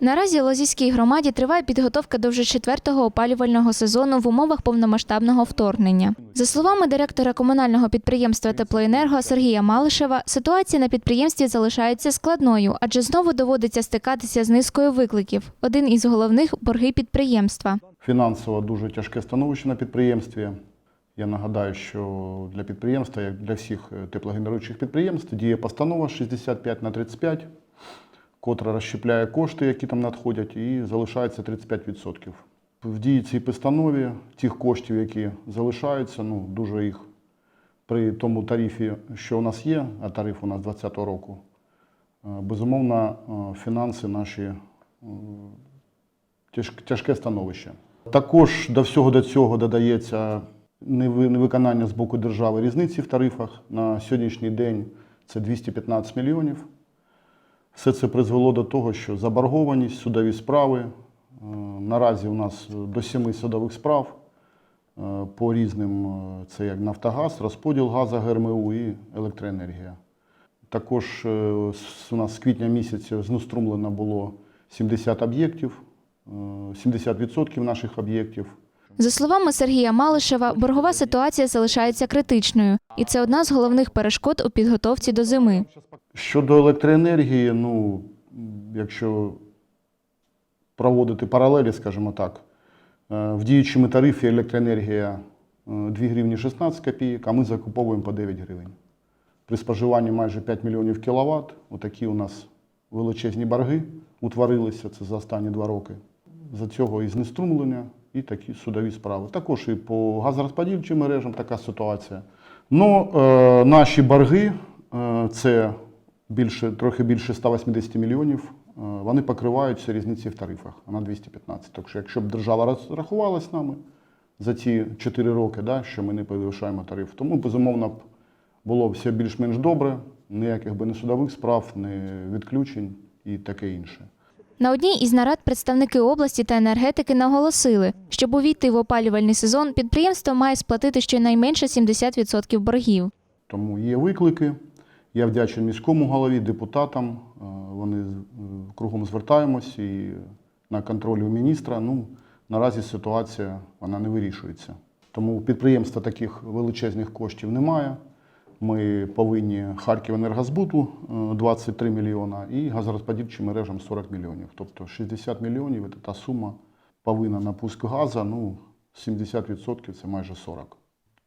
Наразі Лозівській громаді триває підготовка до вже четвертого опалювального сезону в умовах повномасштабного вторгнення. За словами директора комунального підприємства Теплоенерго Сергія Малишева, ситуація на підприємстві залишається складною, адже знову доводиться стикатися з низкою викликів. Один із головних борги підприємства. Фінансово дуже тяжке становище на підприємстві. Я нагадаю, що для підприємства, як для всіх теплогенеруючих підприємств, діє постанова 65 на 35, котра розщепляє кошти, які там надходять, і залишається 35%. В дії цій постанові тих коштів, які залишаються, ну дуже їх при тому тарифі, що у нас є, а тариф у нас 2020 року, е, безумовно, е, фінанси наші е, тяжке становище. Також до всього до цього додається неви- невиконання з боку держави різниці в тарифах. На сьогоднішній день це 215 мільйонів. Все це призвело до того, що заборгованість, судові справи. е, Наразі у нас до семи судових справ е, по різним е, це як Нафтогаз, розподіл газу ГРМУ і електроенергія. Також у нас з квітня місяця знеструмлено було 70 об'єктів, е, 70% наших об'єктів. За словами Сергія Малишева, боргова ситуація залишається критичною, і це одна з головних перешкод у підготовці до зими. Щодо електроенергії, ну, якщо проводити паралелі, скажімо так, е, в діючому тарифі електроенергія е, 2 гривні 16 копійок, а ми закуповуємо по 9 гривень. При споживанні майже 5 мільйонів кіловат, отакі у нас величезні борги утворилися це за останні два роки. За цього і знеструмлення, і такі судові справи. Також і по газорозподільчим мережам така ситуація. Ну, е, наші борги, е, це більше, трохи більше 180 мільйонів, е, вони покриваються різниці в тарифах на 215. Так що, якщо б держава розрахувалась нами за ці 4 роки, да, що ми не перевищаємо тариф, тому, безумовно, б було все більш-менш добре, ніяких би не судових справ, не відключень і таке інше. На одній із нарад представники області та енергетики наголосили, щоб увійти в опалювальний сезон, підприємство має сплатити щонайменше 70% боргів. Тому є виклики. Я вдячний міському голові, депутатам. Е, Вони е, кругом звертаємось і на контролі у міністра. Ну, наразі ситуація вона не вирішується. Тому у підприємства таких величезних коштів немає. Ми повинні Харківенергозбуту е, 23 мільйона і газорозподільчим мережам 40 мільйонів. Тобто 60 мільйонів це та сума повинна на пуск газу, ну 70% це майже 40.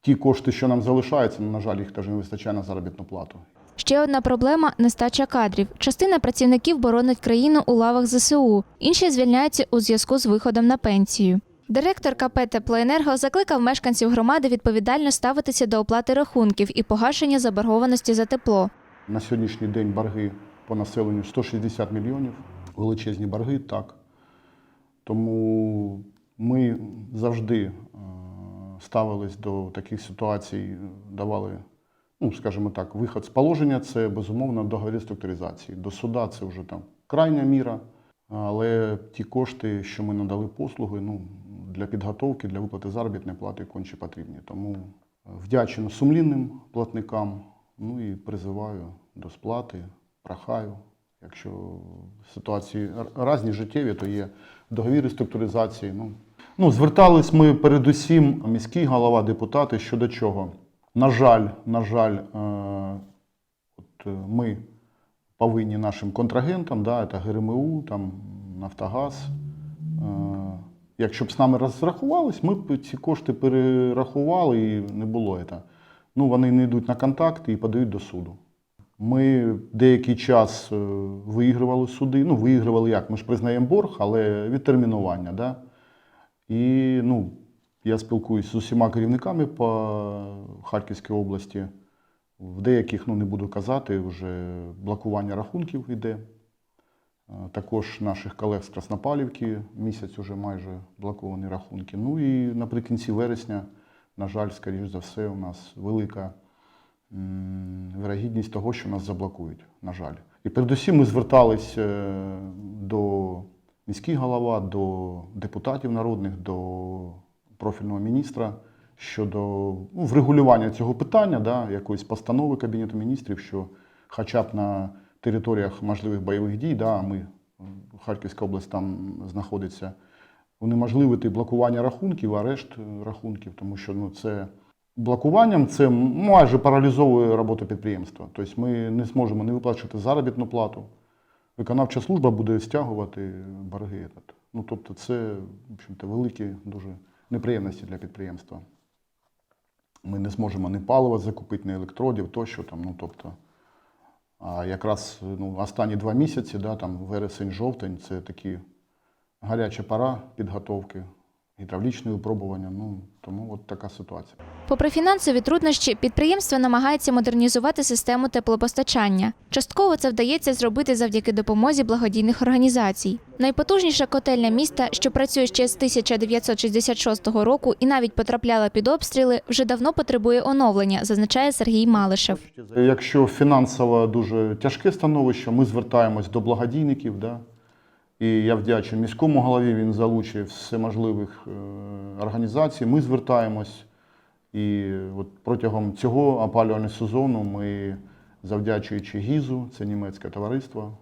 Ті кошти, що нам залишаються, ну, на жаль, їх теж не вистачає на заробітну плату. Ще одна проблема нестача кадрів. Частина працівників боронить країну у лавах ЗСУ, інші звільняються у зв'язку з виходом на пенсію. Директор КП Теплоенерго закликав мешканців громади відповідально ставитися до оплати рахунків і погашення заборгованості за тепло. На сьогоднішній день борги по населенню 160 мільйонів. Величезні борги, так. Тому ми завжди е, ставились до таких ситуацій, давали, ну, скажімо так, виход з положення це безумовно договір реструктуризації. До суда це вже там крайня міра. Але ті кошти, що ми надали послуги, ну, для підготовки, для виплати заробітної плати конче потрібні. Тому вдячний сумлінним платникам, ну і призиваю до сплати, прохаю. Якщо ситуації різні життєві, то є договір реструктуризації. Ну, ну, звертались ми передусім міський голова, депутати щодо чого. На жаль, на жаль, е, от е, ми повинні нашим контрагентам, да, це ГРМУ, там, Нафтогаз. Е, Якщо б з нами розрахувались, ми б ці кошти перерахували і не було це. Ну, вони не йдуть на контакт і подають до суду. Ми деякий час е, виігрували суди. Ну, виігрували як? Ми ж признаємо борг, але відтермінування. Да? І ну, я спілкуюся з усіма керівниками по Харківській області. В деяких, ну не буду казати, вже блокування рахунків йде. Е, Також наших колег з Краснопалівки місяць уже майже блоковані рахунки. Ну і наприкінці вересня, на жаль, скоріш за все, у нас велика вирогідність того, що нас заблокують, на жаль. І передусім ми звертались е, до міських голова, до депутатів народних, до профільного міністра щодо ну, врегулювання цього питання, да, якоїсь постанови Кабінету міністрів, що хоча б на територіях можливих бойових дій, да, ми Харківська область там знаходиться, унеможливити блокування рахунків, арешт е, рахунків, тому що ну, це блокуванням це майже паралізовує роботу підприємства. Тобто ми не зможемо не виплачувати заробітну плату. Виконавча служба буде стягувати борги. Ну, тобто це в общем-то, великі дуже неприємності для підприємства. Ми не зможемо ні палива закупити, ні електродів тощо. Там, ну, тобто, а якраз ну, останні два місяці, да, там, вересень-жовтень, це такі гаряча пора підготовки, гідравлічне випробування. Ну, тому от така ситуація. Попри фінансові труднощі, підприємство намагається модернізувати систему теплопостачання. Частково це вдається зробити завдяки допомозі благодійних організацій. Найпотужніша котельня міста, що працює ще з 1966 року і навіть потрапляла під обстріли, вже давно потребує оновлення, зазначає Сергій Малишев. Якщо фінансово дуже тяжке становище, ми звертаємось до благодійників. Да? І я вдячний міському голові, він залучив всеможливих е, організацій. Ми звертаємось. І от протягом цього опалювального сезону ми, завдячуючи ГІЗу, це німецьке товариство,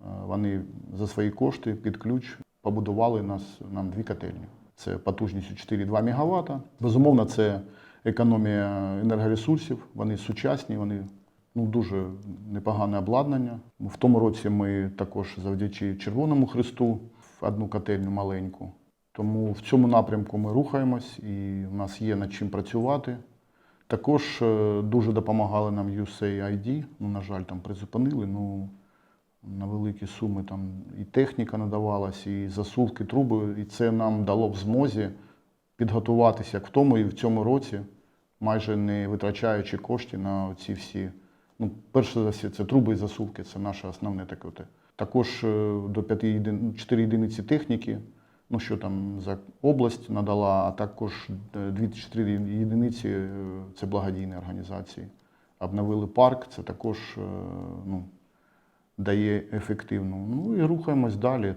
е, вони за свої кошти під ключ побудували нас, нам дві котельні. Це потужністю 4,2 МВт. Безумовно, це економія енергоресурсів, вони сучасні, вони ну, дуже непогане обладнання. В тому році ми також завдячи Червоному Христу в одну котельню маленьку. Тому в цьому напрямку ми рухаємось і в нас є над чим працювати. Також е, дуже допомагали нам USAID, ну, на жаль, там призупинили. Ну, на великі суми там і техніка надавалась, і засувки, труби, і це нам дало в змозі підготуватися в тому і в цьому році, майже не витрачаючи кошти на ці всі. Ну, перше за все, це труби і засувки, це наше основне таке. Також е, до 5 єдин... 4 єдиниці техніки, ну що там за область надала, а також 2-4 єдиниці е, це благодійні організації. Обновили парк, це також е, ну, дає ефективну. Ну і рухаємось далі.